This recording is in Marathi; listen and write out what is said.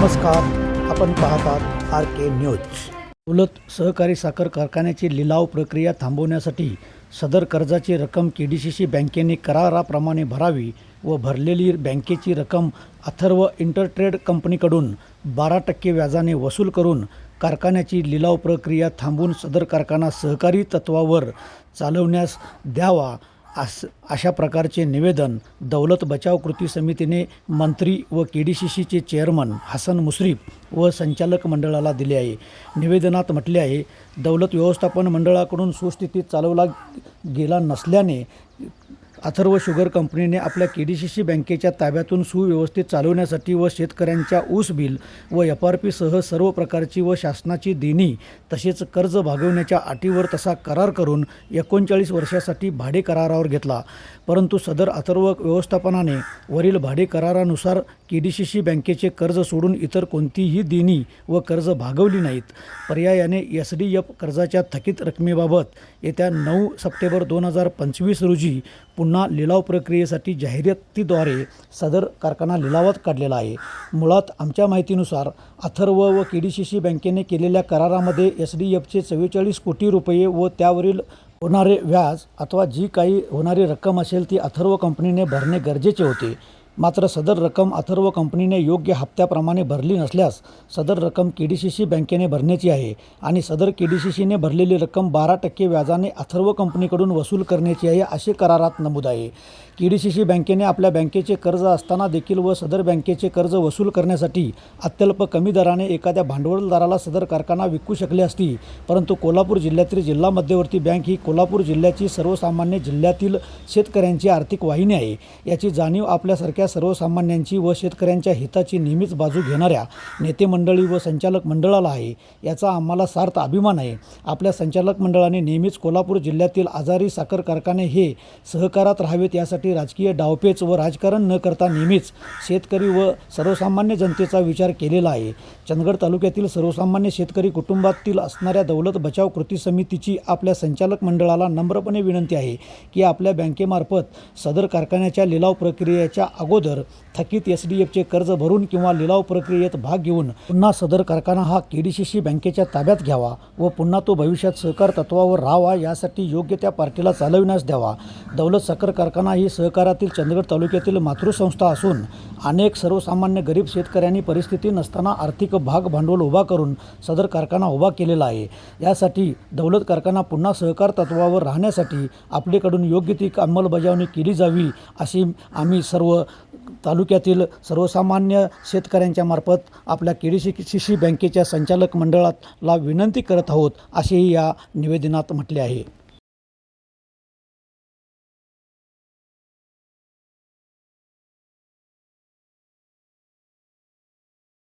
नमस्कार आपण पाहतात आर के न्यूज. उलट सहकारी साखर कारखान्याची लिलाव प्रक्रिया थांबवण्यासाठी सदर कर्जाची रक्कम के डी सी सी बँकेने कराराप्रमाणे भरावी व भरलेली बँकेची रक्कम अथर्व इंटरट्रेड कंपनीकडून बारा टक्के व्याजाने वसूल करून कारखान्याची लिलाव प्रक्रिया थांबवून सदर कारखाना सहकारी तत्वावर चालवण्यास द्यावा अस अशा प्रकारचे निवेदन दौलत बचाव कृती समितीने मंत्री व के डी सी सीचे चेअरमन हसन मुश्रीफ व संचालक मंडळाला दिले आहे. निवेदनात म्हटले आहे दौलत व्यवस्थापन मंडळाकडून सुस्थितीत चालवला गेला नसल्याने अथर्व शुगर कंपनीने आपल्या के डी सी सी बँकेच्या ताब्यातून सुव्यवस्थित चालवण्यासाठी व शेतकऱ्यांच्या ऊस बिल व एफ आर पीसह सर्व प्रकारची व शासनाची देणी तसेच कर्ज भागवण्याच्या अटीवर तसा करार करून एकोणचाळीस वर्षासाठी भाडे करारावर घेतला. परंतु सदर अथर्व व्यवस्थापनाने वरील भाडे करारानुसार के डी सी सी बँकेचे कर्ज सोडून इतर कोणतीही देणी व कर्ज भागवली नाहीत. पर्यायाने एस डी एफ कर्जाच्या थकीत रकमेबाबत येत्या नऊ सप्टेंबर दोन हजार पंचवीस रोजी पुन्हा लिलाव प्रक्रियेसाठी जाहिरातीद्वारे सदर कारखाना लिलावात काढलेला आहे. मुळात आमच्या माहितीनुसार अथर्व व के डी सी सी बँकेने केलेल्या करारामध्ये एस डी एफचे चव्वेचाळीस कोटी रुपये व त्यावरील होणारे व्याज अथवा जी काही होणारी रक्कम असेल ती अथर्व कंपनीने भरणे गरजेचे होते. मात्र सदर रक्कम अथर्व कंपनीने योग्य हप्त्याप्रमाणे भरली नसल्यास सदर रक्कम के डी सी सी बँकेने भरण्याची आहे आणि सदर के डी सी सीने भरलेली रक्कम बारा टक्के व्याजाने अथर्व कंपनीकडून वसूल करण्याची आहे असे करारात नमूद आहे. के डी सी सी बँकेने आपल्या बँकेचे कर्ज असताना देखील व सदर बँकेचे कर्ज वसूल करण्यासाठी अत्यल्प कमी दराने एखाद्या भांडवलदाराला सदर कारखाना विकू शकले असती परंतु कोल्हापूर जिल्ह्यातील जिल्हा मध्यवर्ती बँक ही कोल्हापूर जिल्ह्याची सर्वसामान्य जिल्ह्यातील शेतकऱ्यांची आर्थिक वाहिनी आहे. याची जाणीव आपल्यासारख्या सर्वसामान्यांची व शेतकऱ्यांच्या हिताची नेहमीच बाजू घेणाऱ्या नेते मंडळी व संचालक मंडळाला आहे. याचा आम्हाला सार्थ अभिमान आहे. आपल्या संचालक मंडळाने नेहमीच कोल्हापूर जिल्ह्यातील आजारी साखर कारखाने हे सहकारात राहावेत यासाठी राजकीय डावपेच व राजकारण न करता नेहमीच शेतकरी व सर्वसामान्य जनतेचा विचार केलेला आहे. चंदगड तालुक्यातील सर्वसामान्य शेतकरी कुटुंबातील असणाऱ्या दौलत बचाव कृती समितीची आपल्या संचालक मंडळाला नम्रपणे विनंती आहे की आपल्या बँकेमार्फत सदर कारखान्याच्या लिलाव प्रक्रियेच्या अगोदर थकीत एस डी एफचे कर्ज भरून किंवा लिलाव प्रक्रियेत भाग घेऊन पुन्हा सदर कारखाना हा के डी सी सी बँकेच्या ताब्यात घ्यावा व पुन्हा तो भविष्यात सहकार तत्वावर राहावा यासाठी योग्य त्या पार्टीला चालविण्यास द्यावा. दौलत साखर कारखाना ही सहकारातील चंदगड तालुक्यातील मातृसंस्था असून अनेक सर्वसामान्य गरीब शेतकऱ्यांनी परिस्थिती नसताना आर्थिक भाग भांडवल उभा करून सदर कारखाना उभा केलेला आहे. यासाठी दौलत कारखाना पुन्हा सहकार तत्वावर राहण्यासाठी आपल्याकडून योग्य ती अंमलबजावणी केली जावी अशी आम्ही सर्व तालुक्यातील सर्वसामान्य शेतकऱ्यांच्या मार्फत आपल्या के डी सी सी बँकेच्या संचालक मंडळाला विनंती करत आहोत असेही या निवेदनात म्हटले आहे.